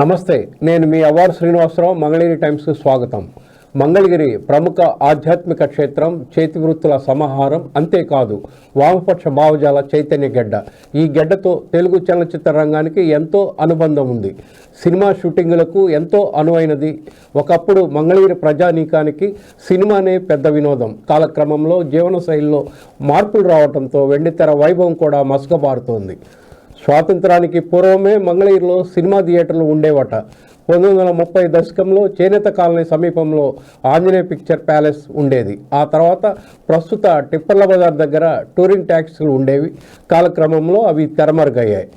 నమస్తే నేను మీ అవార్ శ్రీనివాసరావు మంగళగిరి టైమ్స్కు స్వాగతం. మంగళగిరి ప్రముఖ ఆధ్యాత్మిక క్షేత్రం చేతివృత్తుల సమాహారం అంతేకాదు వామపక్ష భావజాల చైతన్య గడ్డ. ఈ గడ్డతో తెలుగు చలనచిత్ర రంగానికి ఎంతో అనుబంధం ఉంది. సినిమా షూటింగులకు ఎంతో అనువైనది. ఒకప్పుడు మంగళగిరి ప్రజానీకానికి సినిమానే పెద్ద వినోదం. కాలక్రమంలో జీవనశైలిలో మార్పులు రావడంతో వెండితెర వైభవం కూడా మసకబారుతోంది. స్వాతంత్రానికి పూర్వమే మంగళగిరిలో సినిమా థియేటర్లు ఉండేవట. పంతొమ్మిది వందల ముప్పై దశకంలో చేనేత కాలనీ సమీపంలో ఆంజనేయ పిక్చర్ ప్యాలెస్ ఉండేది. ఆ తర్వాత ప్రస్తుత టిప్పర్ల బజార్ దగ్గర టూరింగ్ ట్యాక్సీలు ఉండేవి. కాలక్రమంలో అవి తెరమరుగయ్యాయి.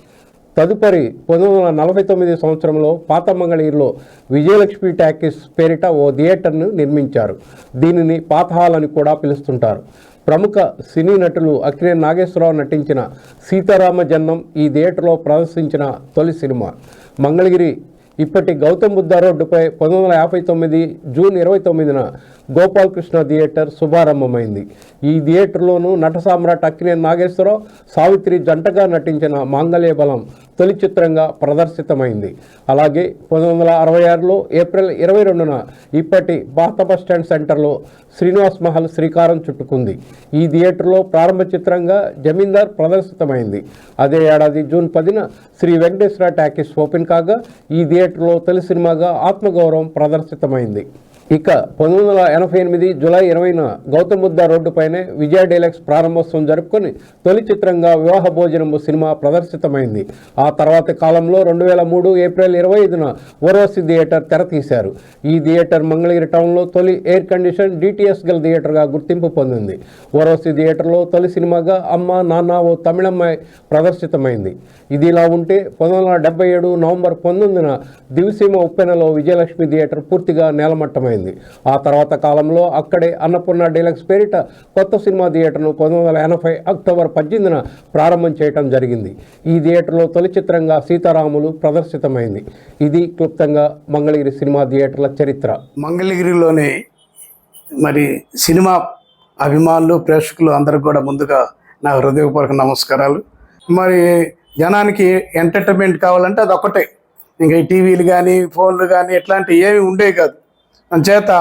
తదుపరి పంతొమ్మిది వందల నలభై తొమ్మిది సంవత్సరంలో పాత మంగళగిరిలో విజయలక్ష్మి టాకీస్ పేరిట ఓ థియేటర్ను నిర్మించారు. దీనిని పాత హాల్ అని కూడా పిలుస్తుంటారు. ప్రముఖ సినీ నటులు అక్కినే నాగేశ్వరరావు నటించిన సీతారామ జన్మం ఈ థియేటర్లో ప్రదర్శించిన తొలి సినిమా. మంగళగిరి ఇప్పటి గౌతమ్ బుద్ధ రోడ్డుపై పంతొమ్మిది వందల యాభై తొమ్మిది జూన్ ఇరవై తొమ్మిదిన గోపాలకృష్ణ థియేటర్ శుభారంభమైంది. ఈ థియేటర్లోనూ నట సామ్రాట్ అక్కినే నాగేశ్వరరావు సావిత్రి జంటగా నటించిన మాంగళ్య బలం తొలి చిత్రంగా ప్రదర్శితమైంది. అలాగే పంతొమ్మిది వందల అరవై ఆరులో ఏప్రిల్ ఇరవై రెండున ఇప్పటి పాత బస్టాండ్ సెంటర్లో శ్రీనివాస్ మహల్ శ్రీకారం చుట్టుకుంది. ఈ థియేటర్లో ప్రారంభ చిత్రంగా జమీందార్ ప్రదర్శితమైంది. అదే ఏడాది జూన్ పదిన శ్రీ వెంకటేశ్వర టాకీస్ ఓపెన్ కాగా ఈ థియేటర్లో తొలి సినిమాగా ఆత్మగౌరవం ప్రదర్శితమైంది. ఇక పంతొమ్మిది వందల ఎనభై ఎనిమిది జూలై ఇరవైన గౌతమ్ బుద్ధ రోడ్డుపైనే విజయ డైలాక్స్ ప్రారంభోత్సవం జరుపుకొని తొలి చిత్రంగా వివాహ భోజనము సినిమా ప్రదర్శితమైంది. ఆ తర్వాత కాలంలో రెండు వేల మూడు ఏప్రిల్ ఇరవై ఐదున ఓర్వశి థియేటర్ తెర తీశారు. ఈ థియేటర్ మంగళగిరి టౌన్లో తొలి ఎయిర్ కండిషన్ డిటిఎస్ గల థియేటర్గా గుర్తింపు పొందింది. ఓర్వశి థియేటర్లో తొలి సినిమాగా అమ్మ నాన్న ఓ తమిళమ్మాయి ప్రదర్శితమైంది. ఇది ఇలా ఉంటే పంతొమ్మిది వందల ఏడు నవంబర్ పంతొమ్మిదిన దివిసీమ ఉప్పెనలో విజయలక్ష్మి థియేటర్ పూర్తిగా నేలమట్టమైంది. ఆ తర్వాత కాలంలో అక్కడే అన్నపూర్ణ డీలక్స్ పేరిట కొత్త సినిమా థియేటర్ను పంతొమ్మిది వందల ఎనభై అక్టోబర్ పద్దెనిమిదిన ప్రారంభం చేయటం జరిగింది. ఈ థియేటర్లో తొలి చిత్రంగా సీతారాములు ప్రదర్శితమైంది. ఇది క్లుప్తంగా మంగళగిరి సినిమా థియేటర్ల చరిత్ర. మంగళగిరిలోనే మరి సినిమా అభిమానులు ప్రేక్షకులు అందరికి కూడా ముందుగా నా హృదయపూర్వక నమస్కారాలు. మరి జనానికి ఎంటర్టైన్మెంట్ కావాలంటే అది ఒకటే ఇంకా ఈ టీవీలు కానీ ఫోన్లు కానీ ఇట్లాంటివి ఏమి ఉండేవి కాదు. అందుచేత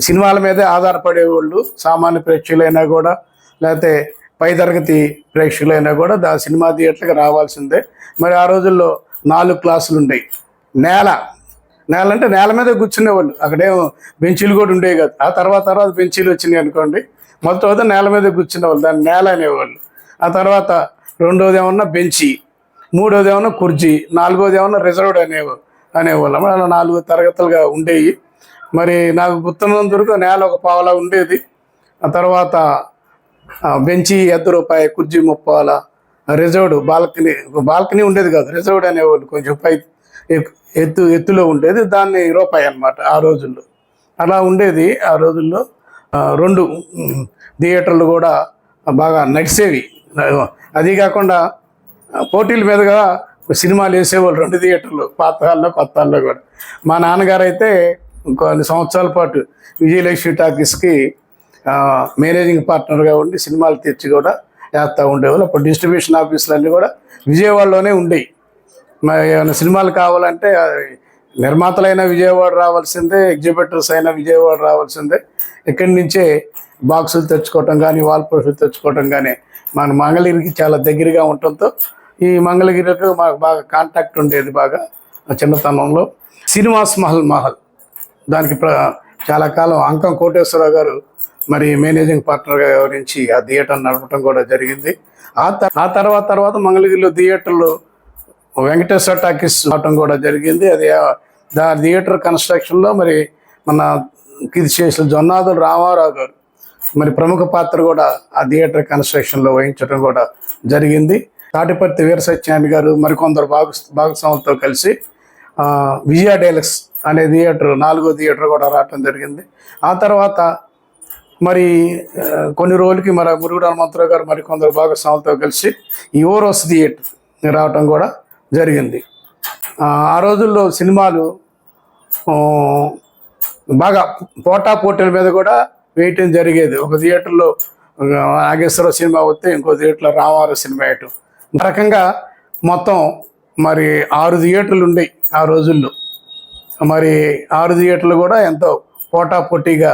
సినిమాల మీదే ఆధారపడేవాళ్ళు సామాన్య ప్రేక్షకులైనా కూడా లేకపోతే పై తరగతి ప్రేక్షకులైనా కూడా దా సినిమా థియేటర్కి రావాల్సిందే. మరి ఆ రోజుల్లో నాలుగు క్లాసులు ఉండేవి నేల. నేల అంటే నేల మీద కూర్చునేవాళ్ళు అక్కడేమో బెంచీలు కూడా ఉండేవి కాదు. ఆ తర్వాత తర్వాత బెంచీలు వచ్చినాయి అనుకోండి. మొత్తం అయితే నేల మీద కూర్చునేవాళ్ళు దాన్ని నేల అనేవాళ్ళు. ఆ తర్వాత రెండోది ఏమన్నా బెంచి. మూడోది ఏమన్నా కుర్జీ. నాలుగోది ఏమన్నా రిజర్వ్డ్ అనేవాళ్ళు. అనేవాళ్ళం. అలా నాలుగు తరగతులుగా ఉండేవి మరి నాకు గుర్తున్నంత వరకు నేల ఒక పావలా ఉండేది. ఆ తర్వాత బెంచి ఎద్దు రూపాయి కుర్జీ ముప్పాల రిజర్వ్డ్ బాల్కనీ బాల్కనీ ఉండేది కాదు. రిజర్వ్డ్ అనేవాళ్ళు కొంచెం పై ఎక్- ఎత్తు ఎత్తులో ఉండేది. దాన్ని రూపాయి అన్నమాట ఆ రోజుల్లో. అలా ఉండేది ఆ రోజుల్లో. రెండు థియేటర్లు కూడా బాగా నడిచేవి. అది కాకుండా పోటీల మీదుగా సినిమాలు వేసేవాళ్ళు రెండు థియేటర్లు పాత హాల్లో కొత్త హాల్లో కూడా. మా నాన్నగారు అయితే కొన్ని సంవత్సరాల పాటు విజయలక్ష్మి టాకీస్కి మేనేజింగ్ పార్ట్నర్గా ఉండి సినిమాలు తెచ్చి కూడా వేస్తూ ఉండేవాళ్ళు. అప్పుడు డిస్ట్రిబ్యూషన్ ఆఫీసులు అన్నీ కూడా విజయవాడలోనే ఉండేవి ఏమైనా సినిమాలు కావాలంటే నిర్మాతలైన విజయవాడ రావాల్సిందే ఎగ్జిబిటర్స్ అయినా విజయవాడ రావాల్సిందే. ఇక్కడి నుంచే బాక్సులు తెచ్చుకోవటం కానీ వాల్ పోస్టులు తెచ్చుకోవటం కానీ మన మంగళగిరికి చాలా దగ్గరగా ఉండటంతో ఈ మంగళగిరికి మాకు బాగా కాంటాక్ట్ ఉండేది బాగా ఆ చిన్నతనంలో. శ్రీనివాస్ మహల్ మహల్. దానికి చాలా కాలం అంకం కోటేశ్వరరావు గారు మరి మేనేజింగ్ పార్ట్నర్గా వివరించి ఆ థియేటర్ నడపడం కూడా జరిగింది. ఆ త- ఆ తర్వాత తర్వాత మంగళగిరిలో థియేటర్లు వెంకటేశ్వర టాకీస్ రావటం కూడా జరిగింది. అది దాని దా థియేటర్ కన్స్ట్రక్షన్లో మరి మన ఇది చేసిన జొన్నాదులు రామారావు గారు మరి ప్రముఖ పాత్ర కూడా ఆ థియేటర్ కన్స్ట్రక్షన్లో వహించడం కూడా జరిగింది. తాటిపర్తి వీర గారు మరికొందరు భాగ భాగస్వాములతో కలిసి విజయ డైలక్స్ అనే థియేటర్ నాలుగో థియేటర్ కూడా రావటం జరిగింది. ఆ తర్వాత మరి కొన్ని రోజులకి మరి మురుగుడు హనుమంతరావు గారు మరి కొందరు భాగస్వాములతో కలిసి యువరోస్ థియేటర్ రావటం కూడా జరిగింది. ఆ, రోజుల్లో సినిమాలు బాగా పోటా పోటీల మీద కూడా వేయటం జరిగేది. ఒక థియేటర్లో ఆ, నాగేశ్వర సినిమా వస్తే ఇంకో థియేటర్లో రామారావు సినిమా వేయటం. రకంగా మొత్తం మరి ఆరు థియేటర్లు ఉండేవి ఆ రోజుల్లో. మరి ఆరు థియేటర్లు కూడా ఎంతో పోటాపోటీగా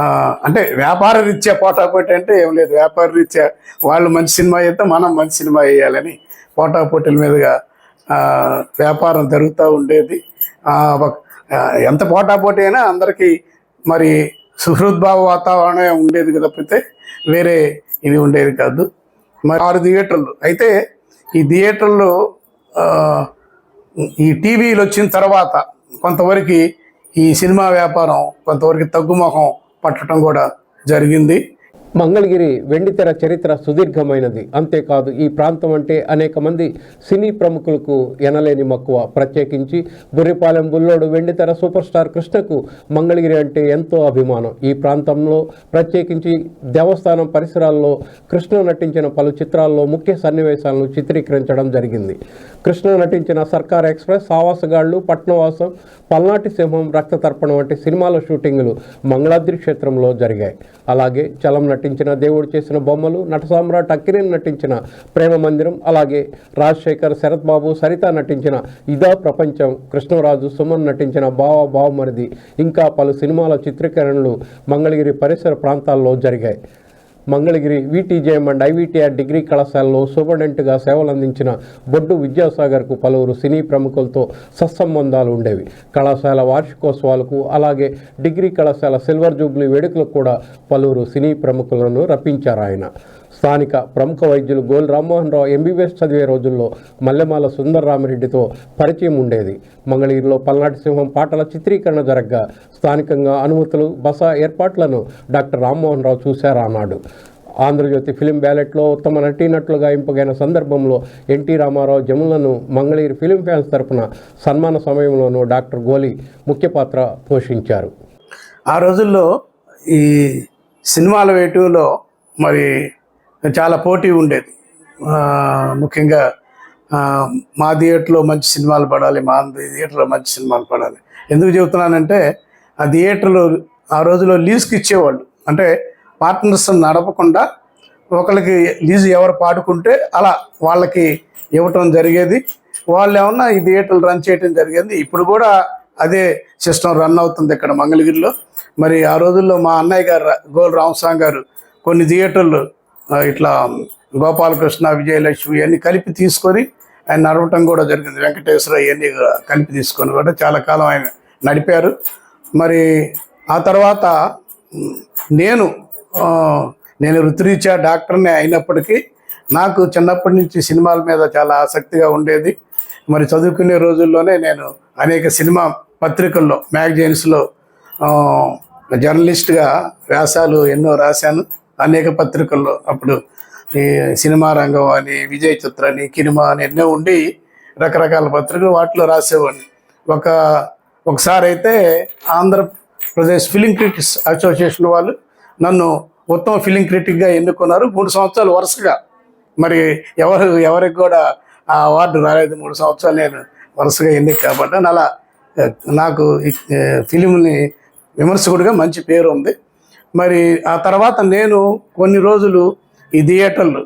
పోటీగా అంటే వ్యాపార రీత్యా పోటాపోటీ అంటే ఏం లేదు. వ్యాపార రీత్యా వాళ్ళు మంచి సినిమా చేస్తే మనం మంచి సినిమా వేయాలని పోటాపోటీల మీదుగా వ్యాపారం జరుగుతూ ఉండేది. ఒక- ఎంత పోటాపోటీ అయినా అందరికీ మరి సుహృద్భావ వాతావరణం ఉండేది తప్పితే వేరే ఇది ఉండేది కాదు. మరి ఆరు థియేటర్లు. అయితే ఈ థియేటర్లు ఈ టీవీలు వచ్చిన తర్వాత కొంతవరకు ఈ సినిమా వ్యాపారం కొంతవరకు తగ్గుముఖం పట్టడం కూడా జరిగింది. మంగళగిరి వెండితెర చరిత్ర సుదీర్ఘమైనది. అంతేకాదు ఈ ప్రాంతం అంటే అనేక మంది సినీ ప్రముఖులకు ఎనలేని మక్కువ. ప్రత్యేకించి బుర్రిపాలెం బుల్లోడు వెండితెర సూపర్ స్టార్ కృష్ణకు మంగళగిరి అంటే ఎంతో అభిమానం. ఈ ప్రాంతంలో ప్రత్యేకించి దేవస్థానం పరిసరాల్లో కృష్ణ నటించిన పలు చిత్రాల్లో ముఖ్య సన్నివేశాలను చిత్రీకరించడం జరిగింది. కృష్ణ నటించిన సర్కార్ ఎక్స్ప్రెస్ ఆవాసగాళ్ళు పట్నవాసం పల్నాటి సింహం రక్త తర్పణం వంటి సినిమాల షూటింగులు మంగళాద్రి క్షేత్రంలో జరిగాయి. అలాగే చలం నటించిన దేవుడు చేసిన బొమ్మలు నట సామ్రాట్ అక్కినేని నటించిన ప్రేమ మందిరం అలాగే రాజశేఖర్ శరత్ బాబు సరిత నటించిన ఇదా ప్రపంచం కృష్ణరాజు సుమన్ నటించిన బావ బావమరిది. ఇంకా పలు సినిమాల చిత్రీకరణలు మంగళగిరి పరిసర ప్రాంతాల్లో జరిగాయి. Mangalagiri VTJM and IVTR degree కళాశాలలో సూపరింటెండెంట్గా సేవలందించిన బొడ్డు విద్యాసాగర్కు పలువురు సినీ ప్రముఖులతో సత్సంబంధాలు ఉండేవి. కళాశాల వార్షికోత్సవాలకు అలాగే డిగ్రీ కళాశాల సిల్వర్ జూబ్లీ వేడుకలకు కూడా పలువురు సినీ ప్రముఖులను రప్పించారు ఆయన స్థానిక ప్రముఖ వైద్యులు గోల్ రామ్మోహన్ రావు ఎంబీబీఎస్ చదివే రోజుల్లో మల్లెమాల సుందరరామిరెడ్డితో పరిచయం ఉండేది. మంగళగిరిలో పల్నాటి సింహం పాటల చిత్రీకరణ జరగ్గా స్థానికంగా అనుమతులు బస ఏర్పాట్లను డాక్టర్ రామ్మోహన్ రావు చూశారా అన్నాడు ఆంధ్రజ్యోతి ఫిలిం బ్యాలెట్లో ఉత్తమ నటీనట్లుగా ఎంపికైన సందర్భంలో ఎన్టీ రామారావు జములను మంగళగిరి ఫిలిం ఫ్యాన్స్ తరపున సన్మాన సమయంలోనూ డాక్టర్ గోలి ముఖ్య పాత్ర పోషించారు. ఆ రోజుల్లో ఈ సినిమాల వేటులో మరి చాలా పోటీ ఉండేది. ముఖ్యంగా మా థియేటర్లో మంచి సినిమాలు పడాలి మా థియేటర్లో మంచి సినిమాలు పడాలి. ఎందుకు చెబుతున్నానంటే ఆ థియేటర్లో ఆ రోజుల్లో లీజ్కి ఇచ్చేవాళ్ళు. అంటే పార్ట్నర్స్ నడపకుండా ఒకరికి లీజు ఎవరు పాడుకుంటే అలా వాళ్ళకి ఇవ్వటం జరిగేది. వాళ్ళు ఏమన్నా ఈ థియేటర్లు రన్ చేయటం జరిగింది. ఇప్పుడు కూడా అదే సిస్టమ్ రన్ అవుతుంది ఇక్కడ మంగళగిరిలో. మరి ఆ రోజుల్లో మా అన్నయ్య గారు గోల్ రామస్వామి గారు కొన్ని థియేటర్లు ఇట్లా గోపాలకృష్ణ విజయలక్ష్మి ఇవన్నీ కలిపి తీసుకొని ఆయన నడవటం కూడా జరిగింది. వెంకటేశ్వర ఇవన్నీ కలిపి తీసుకొని కూడా చాలా కాలం ఆయన నడిపారు. మరి ఆ తర్వాత నేను నేను వృత్తిరీత్యా డాక్టర్ని అయినప్పటికీ నాకు చిన్నప్పటి నుంచి సినిమాల మీద చాలా ఆసక్తిగా ఉండేది. మరి చదువుకునే రోజుల్లోనే నేను అనేక సినిమా పత్రికల్లో మ్యాగజైన్స్లో జర్నలిస్ట్గా వ్యాసాలు ఎన్నో రాశాను. అనేక పత్రికల్లో అప్పుడు ఈ సినిమా రంగం అని విజయ్ చిత్ర అని కినిమా అని ఎన్నో ఉండి రకరకాల పత్రికలు వాటిలో రాసేవాడిని. ఒక ఒకసారి అయితే ఆంధ్రప్రదేశ్ ఫిలిం క్రిటిక్స్ అసోసియేషన్ వాళ్ళు నన్ను ఉత్తమ ఫిలిం క్రిటిక్గా ఎన్నుకున్నారు. మూడు సంవత్సరాలు వరుసగా. మరి ఎవరు ఎవరికి కూడా ఆ అవార్డు రాలేదు. మూడు సంవత్సరాలు నేను వరుసగా ఎన్నిక కాబట్టి అలా నాకు ఫిలింని విమర్శకుడిగా మంచి పేరు ఉంది. మరి ఆ తర్వాత నేను కొన్ని రోజులు ఈ థియేటర్లు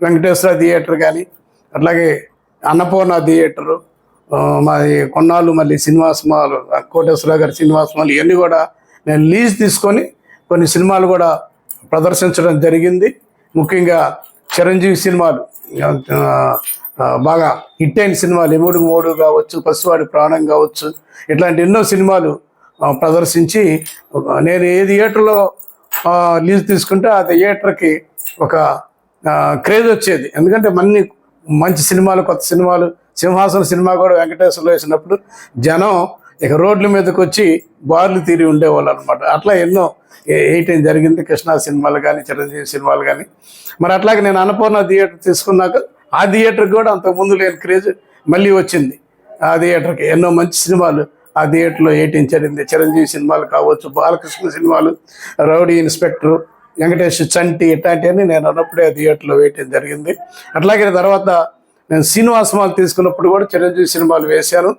వెంకటేశ్వర థియేటర్ కానీ అట్లాగే అన్నపూర్ణ థియేటరు మరి మాది కొన్నాళ్ళు మళ్ళీ సినిమాస్మాలు కోటేశ్వరరావు గారి సినిమాస్మాలు ఇవన్నీ కూడా నేను లీజ్ తీసుకొని కొన్ని సినిమాలు కూడా ప్రదర్శించడం జరిగింది. ముఖ్యంగా చిరంజీవి సినిమాలు బాగా హిట్ అయిన సినిమాలు ఎముడుగు మూడు కావచ్చు పసివాడి ప్రాణం కావచ్చు ఇట్లాంటి ఎన్నో సినిమాలు ప్రదర్శించి నేను ఏ థియేటర్లో లీజ్ తీసుకుంటే ఆ థియేటర్కి ఒక క్రేజ్ వచ్చేది. ఎందుకంటే మన్ని మంచి సినిమాలు కొత్త సినిమాలు సింహాసన సినిమా కూడా వెంకటేశ్వర్లో వేసినప్పుడు జనం ఇక రోడ్ల మీదకి వచ్చి బార్లు తీరి ఉండేవాళ్ళు అనమాట అట్లా ఎన్నో ఏ- జరిగింది? కృష్ణా సినిమాలు కానీ చిరంజీవి సినిమాలు కానీ. మరి అట్లాగే నేను అన్నపూర్ణ థియేటర్ తీసుకున్నాక ఆ థియేటర్కి కూడా అంతకుముందు లేని క్రేజ్ మళ్ళీ వచ్చింది. ఆ థియేటర్కి ఎన్నో మంచి సినిమాలు ఆ థియేటర్లో ఏటించడింది చిరంజీవి సినిమాలు కావచ్చు బాలకృష్ణ సినిమాలు రౌడీ ఇన్స్పెక్టర్ వెంకటేష్ చంటి ఇట్లాంటివన్నీ నేను అన్నప్పుడే ఆ థియేటర్లో వేయటం జరిగింది. అట్లాగే తర్వాత నేను శ్రీనివాస మాలు తీసుకున్నప్పుడు కూడా చిరంజీవి సినిమాలు వేశాను.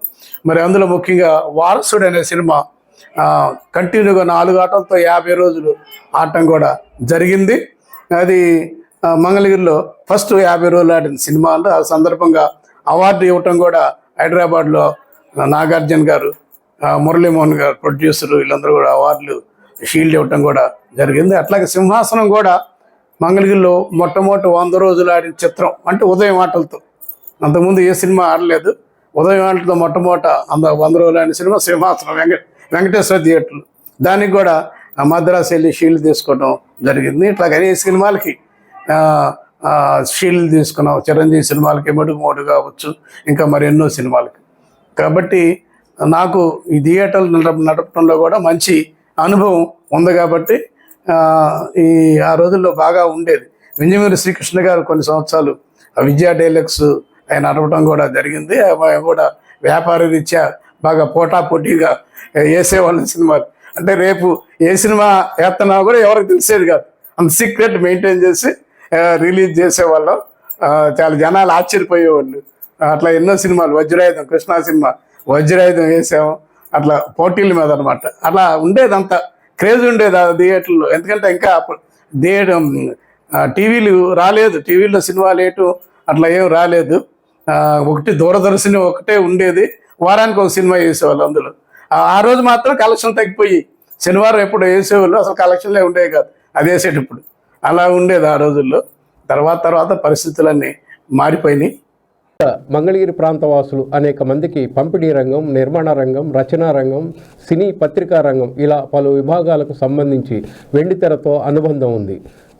మరి అందులో ముఖ్యంగా వారసుడు అనే సినిమా కంటిన్యూగా నాలుగు ఆటలతో యాభై రోజులు ఆడటం కూడా జరిగింది. అది మంగళగిరిలో ఫస్ట్ యాభై రోజులు ఆడిన సినిమాలు ఆ సందర్భంగా అవార్డు ఇవ్వటం కూడా హైదరాబాద్లో నాగార్జున గారు మురళీమోహన్ గారు ప్రొడ్యూసర్ వీళ్ళందరూ కూడా అవార్డులు షీల్డ్ ఇవ్వటం కూడా జరిగింది. అట్లాగే సింహాసనం కూడా మంగళగిరిలో మొట్టమొదటి వంద రోజులు ఆడిన చిత్రం అంటే ఉదయం ఆటలతో. అంతకుముందు ఏ సినిమా ఆడలేదు. ఉదయం ఆటలతో మొట్టమొదట అంద వంద రోజులు ఆడిన సినిమా సింహాసనం వెంకట వెంకటేశ్వర థియేటర్లు. దానికి కూడా మద్రాసు వెళ్ళి షీల్డ్ తీసుకోవడం జరిగింది. ఇట్లా అనే సినిమాలకి షీల్డ్ తీసుకున్నాం. చిరంజీవి సినిమాలకి మెడుగు మోడు కావచ్చు ఇంకా మరి ఎన్నో సినిమాలకి. కాబట్టి నాకు ఈ థియేటర్లు నడప నడపడంలో కూడా మంచి అనుభవం ఉంది కాబట్టి ఈ ఆ రోజుల్లో బాగా ఉండేది. వింజమూరి శ్రీకృష్ణ గారు కొన్ని సంవత్సరాలు ఆ విద్యా డైలెక్స్ ఆయన నడపడం కూడా జరిగింది. కూడా వ్యాపార రీత్యా బాగా పోటాపోటీగా వేసేవాళ్ళ సినిమాలు. అంటే రేపు ఏ సినిమా వేస్తున్నా కూడా ఎవరికి తెలిసేది కాదు. అంత సీక్రెట్ మెయింటైన్ చేసి రిలీజ్ చేసేవాళ్ళం. చాలా జనాలు ఆశ్చర్యపోయేవాళ్ళు. అట్లా ఎన్నో సినిమాలు వజ్రాయుధం కృష్ణా సినిమా వజ్రాయుధం వేసాము. అట్లా పోటీల మీద అనమాట అలా ఉండేది క్రేజ్ ఉండేది ఆ థియేటర్లో. ఎందుకంటే ఇంకా అప్పుడు థియేటర్ టీవీలు రాలేదు. టీవీలో సినిమాలు ఏటు అట్లా ఏం రాలేదు. ఒకటి దూరదర్శని ఒకటే ఉండేది. వారానికి ఒక సినిమా వేసేవాళ్ళు అందులో. ఆ- ఆ రోజు మాత్రం కలెక్షన్ తగ్గిపోయి శనివారం ఎప్పుడు వేసేవాళ్ళు అసలు కలెక్షన్లే ఉండేవి కాదు. అది వేసేటప్పుడు. అలా ఉండేది ఆ రోజుల్లో. తర్వాత తర్వాత పరిస్థితులన్నీ మారిపోయినాయి. మంగళగిరి ప్రాంతవాసులు అనేక మందికి పంపిణీ రంగం నిర్మాణ రంగం రచనా రంగం సినీ పత్రికా రంగం ఇలా పలు విభాగాలకు సంబంధించి వెండితెరతో అనుబంధం ఉంది.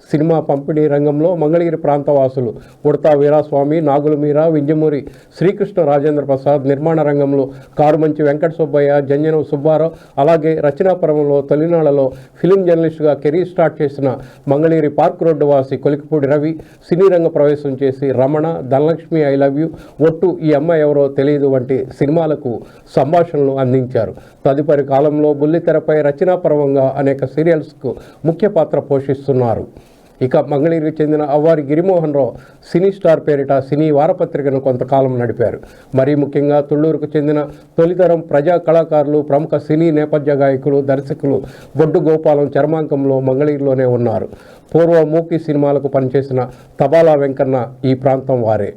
సినిమా పంపిణీ రంగంలో మంగళగిరి ప్రాంతవాసులు ఉడతా వీరాస్వామి నాగులమీర వింజమూరి శ్రీకృష్ణ రాజేంద్ర ప్రసాద్ నిర్మాణ రంగంలో కారుమంచి వెంకట సుబ్బయ్య జంజనం సుబ్బారావు అలాగే రచనాపరంలో తొలినాళ్ళలో ఫిలిం జర్నలిస్టుగా కెరీర్ స్టార్ట్ చేసిన మంగళగిరి పార్క్ రోడ్డు వాసి కొలికిపూడి రవి సినీ రంగ ప్రవేశం చేసి Ramana Dhanalakshmi I love you Ottu Ee Ammayi ఎవరో తెలియదు వంటి సినిమాలకు సంభాషణలు అందించారు. తదుపరి కాలంలో బుల్లితెరపై రచనాపరంగా అనేక సీరియల్స్కు ముఖ్య పాత్ర పోషిస్తున్నారు. ఇక మంగళగిరికి చెందిన అవ్వారి గిరిమోహన్ రావు సినీ స్టార్ పేరిట సినీ వారపత్రికను కొంతకాలం నడిపారు. మరీ ముఖ్యంగా తుళ్ళూరుకు చెందిన తొలితరం ప్రజా కళాకారులు ప్రముఖ సినీ నేపథ్య గాయకులు దర్శకులు బొడ్డు గోపాలం చర్మాంకంలో మంగళగిరిలోనే ఉన్నారు. పూర్వ మూకీ సినిమాలకు పనిచేసిన తబాలా వెంకన్న ఈ ప్రాంతం వారే.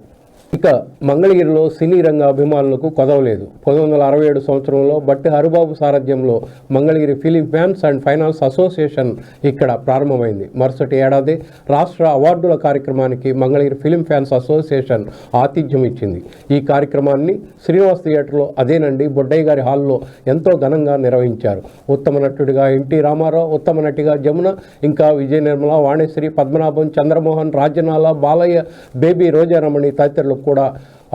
ఇక మంగళగిరిలో సినీ రంగ అభిమానులకు కొదవలేదు. పంతొమ్మిది వందల అరవై ఏడు సంవత్సరంలో బట్టి హరిబాబు సారథ్యంలో Mangalagiri film fans and finance association ఇక్కడ ప్రారంభమైంది. మరుసటి ఏడాది రాష్ట్ర అవార్డుల కార్యక్రమానికి మంగళగిరి ఫిలిం ఫ్యాన్స్ అసోసియేషన్ ఆతిథ్యం ఇచ్చింది. ఈ కార్యక్రమాన్ని శ్రీనివాస్ థియేటర్లో అదేనండి బొడ్డయ్య గారి హాల్లో ఎంతో ఘనంగా నిర్వహించారు. ఉత్తమ నటుడిగా ఎన్టీ రామారావు ఉత్తమ నటిగా జమున ఇంకా విజయ నిర్మల వాణిశ్రీ పద్మనాభం చంద్రమోహన్ రాజనాల బాలయ్య బేబీ రోజారమణి తదితరులకు కూడా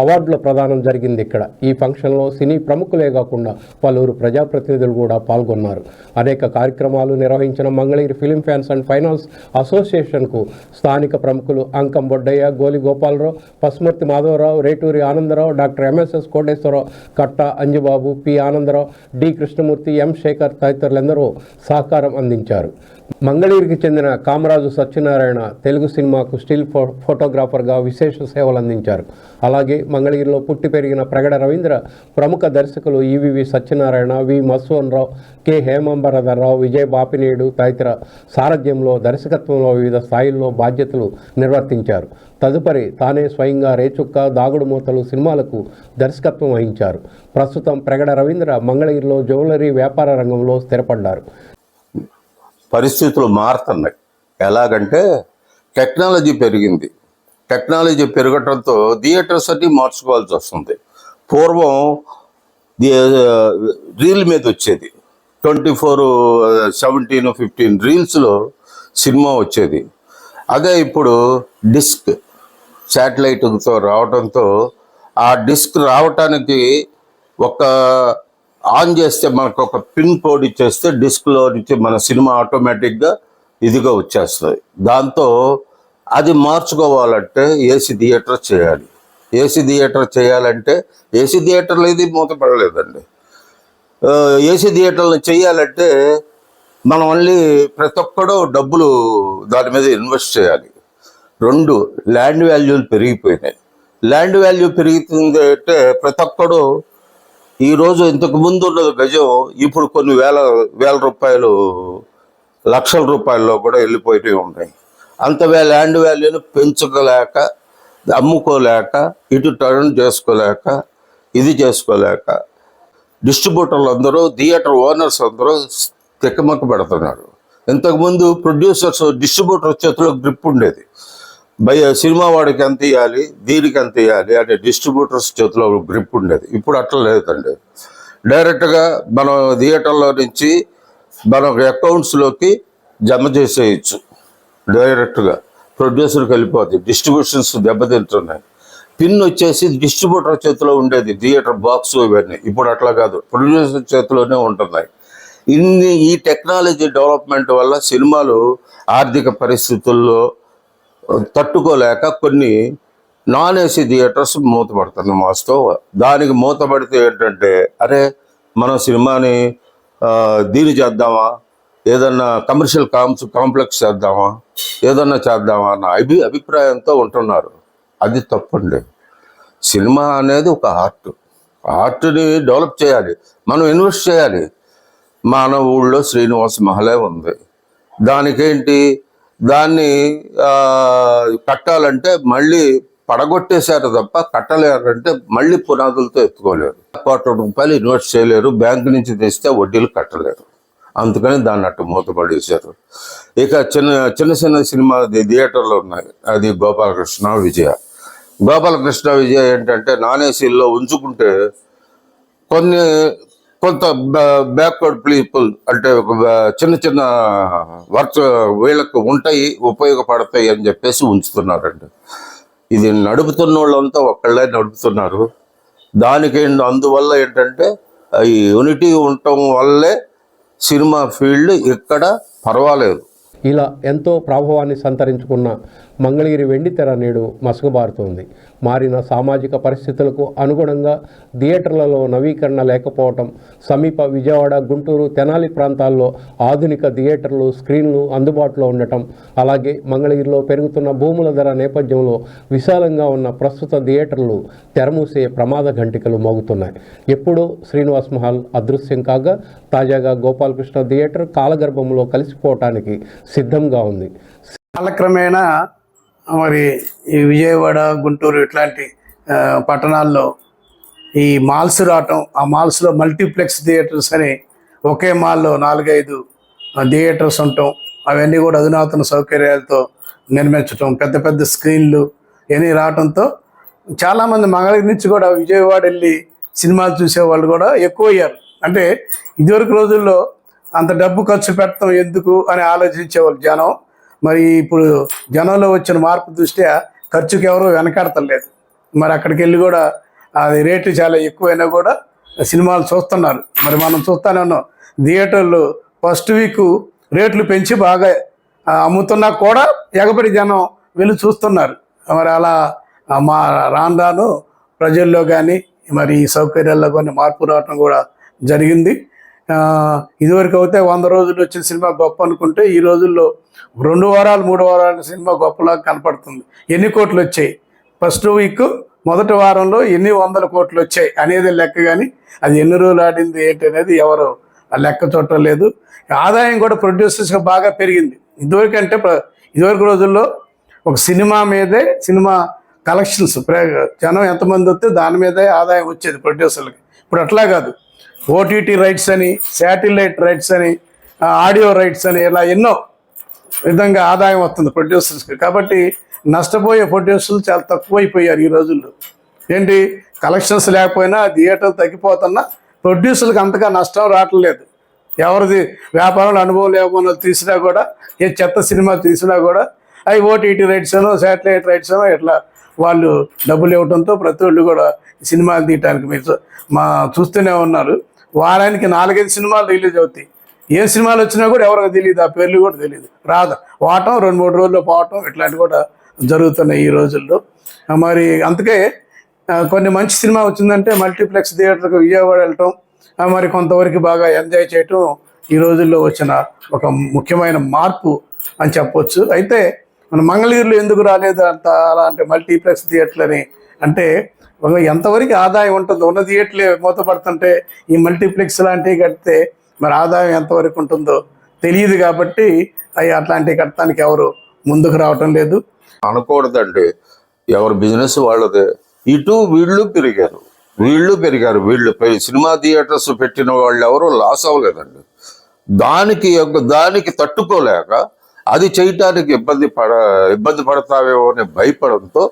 అవార్డుల ప్రదానం జరిగింది ఇక్కడ. ఈ ఫంక్షన్లో సినీ ప్రముఖులే కాకుండా పలువురు ప్రజాప్రతినిధులు కూడా పాల్గొన్నారు. అనేక కార్యక్రమాలు నిర్వహించిన Mangalagiri film fans and finance అసోసియేషన్కు స్థానిక ప్రముఖులు Ankam Boddaiah Goli Gopalarao Pasumarthi Madhavarao Returi Anandarao doctor MSS Koteswararao Katta Anjubabu P Anandarao D Krishnamurthy M Sekhar తదితరులందరూ సహకారం అందించారు. మంగళగిరికి చెందిన కామరాజు సత్యనారాయణ తెలుగు సినిమాకు స్టిల్ ఫో ఫోటోగ్రాఫర్గా విశేష సేవలు అందించారు. అలాగే మంగళగిరిలో పుట్టి పెరిగిన ప్రగడ రవీంద్ర ప్రముఖ దర్శకులు ఈవివి సత్యనారాయణ వి మత్స్వన్ రావు కె హేమంబరధర్రావు విజయ్ బాపినేడు తదితర సారథ్యంలో దర్శకత్వంలో వివిధ స్థాయిల్లో బాధ్యతలు నిర్వర్తించారు. తదుపరి తానే స్వయంగా రేచుక్క దాగుడు మూతలు సినిమాలకు దర్శకత్వం వహించారు. ప్రస్తుతం ప్రగడ రవీంద్ర మంగళగిరిలో జ్యువెలరీ వ్యాపార రంగంలో స్థిరపడ్డారు. పరిస్థితులు మారుతున్నాయి. ఎలాగంటే టెక్నాలజీ పెరిగింది. టెక్నాలజీ పెరగటంతో థియేటర్స్ అన్ని మార్చుకోవాల్సి వస్తుంది. పూర్వం రీల్ మీద వచ్చేది. ట్వంటీ ఫోర్ సెవెంటీన్ ఫిఫ్టీన్ రీల్స్లో సినిమా వచ్చేది. అదే ఇప్పుడు డిస్క్ శాటిలైట్తో రావడంతో ఆ డిస్క్ రావటానికి ఒక ఆన్ చేస్తే మనకు ఒక పిన్ కోడ్ ఇచ్చేస్తే డిస్క్లో నుంచి మన సినిమా ఆటోమేటిక్గా ఇదిగా వచ్చేస్తుంది. దాంతో అది మార్చుకోవాలంటే ఏసీ థియేటర్ చేయాలి. ఏసీ థియేటర్ చేయాలంటే ఏసీ థియేటర్లు ఇది మూతపడలేదండి. ఏసీ థియేటర్లు చేయాలంటే మనం మళ్ళీ ప్రతి ఒక్కడూ డబ్బులు దాని మీద ఇన్వెస్ట్ చేయాలి. రెండు ల్యాండ్ వాల్యూలు పెరిగిపోయినాయి. ల్యాండ్ వాల్యూ పెరుగుతుంది అంటే ప్రతి ఒక్కడు ఈరోజు ఇంతకు ముందు ఉన్నది గజం ఇప్పుడు కొన్ని వేల వేల రూపాయలు లక్షల రూపాయల్లో కూడా వెళ్ళిపోయినవి ఉన్నాయి. అంత వే ల్యాండ్ వాల్యూని పెంచుకోలేక అమ్ముకోలేక ఇటు టర్న్ చేసుకోలేక ఇది చేసుకోలేక డిస్ట్రిబ్యూటర్లు అందరూ థియేటర్ ఓనర్స్ అందరూ తిక్కమక్క పెడుతున్నారు. ఇంతకుముందు ప్రొడ్యూసర్స్ డిస్ట్రిబ్యూటర్ చేతిలో గ్రిప్ ఉండేది. భయ సినిమా వాడికి ఎంత ఇవ్వాలి దీనికి ఎంత ఇవ్వాలి అంటే డిస్ట్రిబ్యూటర్స్ చేతిలో గ్రిప్ ఉండేది. ఇప్పుడు అట్లా లేదండి. డైరెక్ట్గా మనం థియేటర్లో నుంచి మన అకౌంట్స్లోకి జమ చేసేయచ్చు. డైరెక్ట్గా. ప్రొడ్యూసర్కి వెళ్ళిపోతుంది డిస్ట్రిబ్యూషన్స్ దెబ్బతింటున్నాయి. పిన్ వచ్చేసి డిస్ట్రిబ్యూటర్ చేతిలో ఉండేది. థియేటర్ బాక్స్ ఇవన్నీ. ఇప్పుడు అట్లా కాదు. ప్రొడ్యూసర్ చేతిలోనే ఉంటున్నాయి. ఇన్ని ఈ టెక్నాలజీ డెవలప్మెంట్ వల్ల సినిమాలు ఆర్థిక పరిస్థితుల్లో తట్టుకోలేక కొన్ని నాన్ ఏసీ థియేటర్స్ మూతపడుతున్నాయి వాస్తవం దానికి మూతపడితే ఏంటంటే అరే మనం సినిమాని దీని చేద్దామా? ఏదన్నా కమర్షియల్ కాంప్స్ కాంప్లెక్స్ చేద్దామా? ఏదన్నా చేద్దామా? అన్న అభి అభిప్రాయంతో ఉంటున్నారు. అది తప్పండి. సినిమా అనేది ఒక ఆర్ట్. ఆర్ట్ని డెవలప్ చేయాలి. మనం ఇన్వెస్ట్ చేయాలి. మన ఊళ్ళో శ్రీనివాస మహలే ఉంది. దానికేంటి? దాన్ని కట్టాలంటే మళ్ళీ పడగొట్టేశారు తప్ప కట్టలేరంటే మళ్ళీ పునాదులతో ఎత్తుకోలేరు. కోట్ల రూపాయలు ఇన్వెస్ట్ చేయలేరు. బ్యాంకు నుంచి తెస్తే వడ్డీలు కట్టలేరు. అందుకని దాన్ని అట్టు మూతపడేశారు. ఇక చిన్న చిన్న చిన్న సినిమా థియేటర్లు ఉన్నాయి. అది గోపాలకృష్ణ విజయ. గోపాలకృష్ణ విజయ ఏంటంటే నాన్ ఏసీల్లో ఉంచుకుంటే కొన్ని కొంత బ్యాక్వర్డ్ పీపుల్ అంటే ఒక చిన్న చిన్న వర్క్ వీళ్ళకు ఉంటాయి ఉపయోగపడతాయి అని చెప్పేసి ఉంచుతున్నారండి. ఇది నడుపుతున్న వాళ్ళంతా ఒక్కళ్ళే నడుపుతున్నారు. దానికి అందువల్ల ఏంటంటే ఈ యూనిటీ ఉండటం వల్లే సినిమా ఫీల్డ్ ఇక్కడ పర్వాలేదు. ఇలా ఎంతో ప్రభావాన్ని సంతరించుకున్న మంగళగిరి వెండితెర నేడు మసుగుబారుతోంది మారిన సామాజిక పరిస్థితులకు అనుగుణంగా థియేటర్లలో నవీకరణ లేకపోవటం సమీప విజయవాడ గుంటూరు తెనాలి ప్రాంతాల్లో ఆధునిక థియేటర్లు స్క్రీన్లు అందుబాటులో ఉండటం అలాగే మంగళగిరిలో పెరుగుతున్న భూముల ధర నేపథ్యంలో విశాలంగా ఉన్న ప్రస్తుత థియేటర్లు తెరమూసే ప్రమాద ఘంటికలు మోగుతున్నాయి. ఎప్పుడో శ్రీనివాస్ మహల్ అదృశ్యం కాగా తాజాగా గోపాలకృష్ణ థియేటర్ కాలగర్భంలో కలిసిపోవటానికి సిద్ధంగా ఉంది. కాలక్రమేణా మరి ఈ విజయవాడ గుంటూరు ఇట్లాంటి పట్టణాల్లో ఈ మాల్స్ రావటం ఆ మాల్స్లో మల్టీప్లెక్స్ థియేటర్స్ అని ఒకే మాల్లో నాలుగైదు ఆ, థియేటర్స్ ఉండటం అవన్నీ కూడా అధునాతన సౌకర్యాలతో నిర్మించటం పెద్ద పెద్ద స్క్రీన్లు ఇవన్నీ రావటంతో చాలామంది మంగళగిరి నుంచి కూడా విజయవాడ వెళ్ళి సినిమాలు చూసేవాళ్ళు కూడా ఎక్కువ అయ్యారు అంటే ఇదివరకు రోజుల్లో అంత డబ్బు ఖర్చు పెట్టడం ఎందుకు అని ఆలోచించేవాళ్ళు జనం. మరి ఇప్పుడు జనంలో వచ్చిన మార్పు దృష్ట్యా ఖర్చుకి ఎవరు వెనకాడతలేదు మరి అక్కడికి వెళ్ళి కూడా అది రేట్లు చాలా ఎక్కువైనా కూడా సినిమాలు చూస్తున్నారు. మరి మనం చూస్తానే ఉన్నాం. థియేటర్లు ఫస్ట్ వీక్ రేట్లు పెంచి బాగా అమ్ముతున్నా కూడా ఎగబడి జనం వెళ్ళి చూస్తున్నారు. మరి అలా మా రాను రాను ప్రజల్లో కానీ మరి ఈ సౌకర్యాల్లో కొన్ని మార్పు రావటం కూడా జరిగింది. ఇదివరకు అయితే వంద రోజులు వచ్చిన సినిమా గొప్ప అనుకుంటే ఈ రోజుల్లో రెండు వారాలు మూడు వారాలు సినిమా గొప్పలాగా కనపడుతుంది. ఎన్ని కోట్లు వచ్చాయి? ఫస్ట్ వీక్ మొదటి వారంలో ఎన్ని వందల కోట్లు వచ్చాయి అనేది లెక్క కానీ అది ఎన్ని రోజులు ఆడింది ఏంటి అనేది ఎవరు ఆ లెక్క చూడటం లేదు. ఆదాయం కూడా ప్రొడ్యూసర్స్గా బాగా పెరిగింది. ఇదివరకు అంటే ఇదివరకు రోజుల్లో ఒక సినిమా మీదే సినిమా కలెక్షన్స్ జనం ఎంతమంది వస్తే దాని మీదే ఆదాయం వచ్చేది ప్రొడ్యూసర్లకి ఇప్పుడు అట్లా కాదు. ఓటీటీ రైట్స్ అని శాటిలైట్ రైట్స్ అని ఆడియో రైట్స్ అని ఇలా ఎన్నో విధంగా ఆదాయం వస్తుంది ప్రొడ్యూసర్స్కి కాబట్టి నష్టపోయే ప్రొడ్యూసర్లు చాలా తక్కువైపోయారు ఈ రోజుల్లో. ఏంటి? కలెక్షన్స్ లేకపోయినా థియేటర్ తగ్గిపోతున్నా ప్రొడ్యూసర్లకు అంతగా నష్టం రావట్లేదు ఎవరిది వ్యాపారంలో అనుభవం లేకపోయినా తీసినా కూడా ఏ చెత్త సినిమా తీసినా కూడా అవి ఓటీటీ రైట్స్ అనో శాటిలైట్ రైట్స్ అనో ఇట్లా వాళ్ళు డబ్బులు ఇవ్వడంతో ప్రతి ఒళ్ళు కూడా సినిమాలు తీయటానికి మీరు మా చూస్తూనే ఉన్నారు. వారానికి నాలుగైదు సినిమాలు రిలీజ్ అవుతాయి. ఏ సినిమాలు వచ్చినా కూడా ఎవరికి తెలియదు ఆ పేర్లు కూడా తెలియదు రాదు. పోవటం రెండు మూడు రోజుల్లో పోవటం ఇట్లాంటివి కూడా జరుగుతున్నాయి ఈ రోజుల్లో. మరి అందుకే కొన్ని మంచి సినిమా వచ్చిందంటే మల్టీప్లెక్స్ థియేటర్కి విజయవాడ వెళ్ళటం మరి కొంతవరకు బాగా ఎంజాయ్ చేయటం ఈ రోజుల్లో వచ్చిన ఒక ముఖ్యమైన మార్పు అని చెప్పొచ్చు. అయితే మన మంగళగిరిలో ఎందుకు రాలేదు అంత అలా అంటే మల్టీప్లెక్స్ థియేటర్లని? అంటే ఎంతవరకు ఆదాయం ఉంటుందో? ఉన్న థియేటర్లే మూతపడుతుంటే ఈ మల్టీప్లెక్స్ లాంటివి కడితే మరి ఆదాయం ఎంతవరకు ఉంటుందో తెలియదు కాబట్టి అవి అట్లాంటి కట్టడానికి ఎవరు ముందుకు రావటం లేదు. అనకూడదండి. ఎవరి బిజినెస్ వాళ్ళదే. ఇటు వీళ్ళు పెరిగారు. వీళ్ళు పెరిగారు. వీళ్ళు సినిమా థియేటర్స్ పెట్టిన వాళ్ళు ఎవరు లాస్ అవ్వలేదండి. దానికి దానికి తట్టుకోలేక అది చేయటానికి ఇబ్బంది పడ ఇబ్బంది పడతావేమో అని భయపడంతో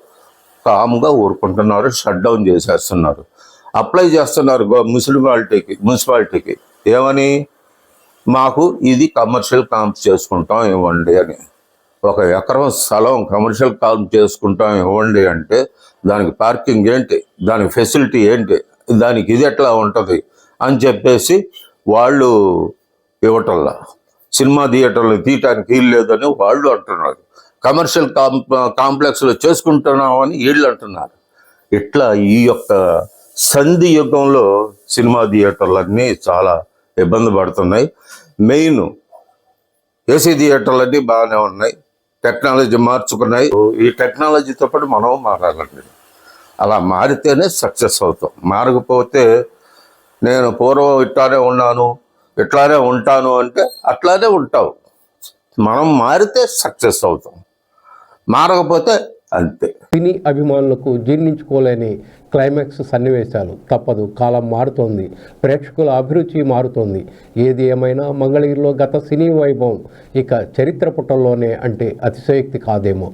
కామ్గా ఊరుకుంటున్నారు షట్ డౌన్ చేసేస్తున్నారు. అప్లై చేస్తున్నారు మున్సిపాలిటీకి మున్సిపాలిటీకి. ఏమని? మాకు ఇది కమర్షియల్ కాంప్ చేసుకుంటాం ఇవ్వండి అని. ఒక ఎకరం స్థలం కమర్షియల్ కాంప్ చేసుకుంటాం ఇవ్వండి అంటే దానికి పార్కింగ్ ఏంటి? దానికి ఫెసిలిటీ ఏంటి? దానికి ఇది ఎట్లా ఉంటుంది? అని చెప్పేసి వాళ్ళు ఇవ్వటంలా. సినిమా థియేటర్లు తీయటానికి వీలు లేదని వాళ్ళు అంటున్నారు. కమర్షియల్ కాంప్ కాంప్లెక్స్లో చేసుకుంటున్నామని వీళ్ళు అంటున్నారు. ఇట్లా ఈ యొక్క సంధి యుగంలో సినిమా థియేటర్లన్నీ చాలా ఇబ్బంది పడుతున్నాయి. మెయిన్ ఏసీ థియేటర్లన్నీ బాగానే ఉన్నాయి. టెక్నాలజీ మార్చుకున్నాయి. ఈ టెక్నాలజీతో పాటు మనం మారాలండి. అలా మారితేనే సక్సెస్ అవుతాం. మారకపోతే నేను పూర్వం ఇట్లానే ఉన్నాను ఇట్లానే ఉంటాను అంటే అట్లానే ఉంటావు. మనం మారితే సక్సెస్ అవుతాం. మారకపోతే అంతే. సినీ అభిమానులకు జీర్ణించుకోలేని క్లైమాక్స్ సన్నివేశాలు. తప్పదు. కాలం మారుతోంది. ప్రేక్షకుల అభిరుచి మారుతోంది. ఏది ఏమైనా మంగళగిరిలో గత సినీ వైభవం ఇక చరిత్ర పుటల్లోనే అంటే అతిశయోక్తి కాదేమో.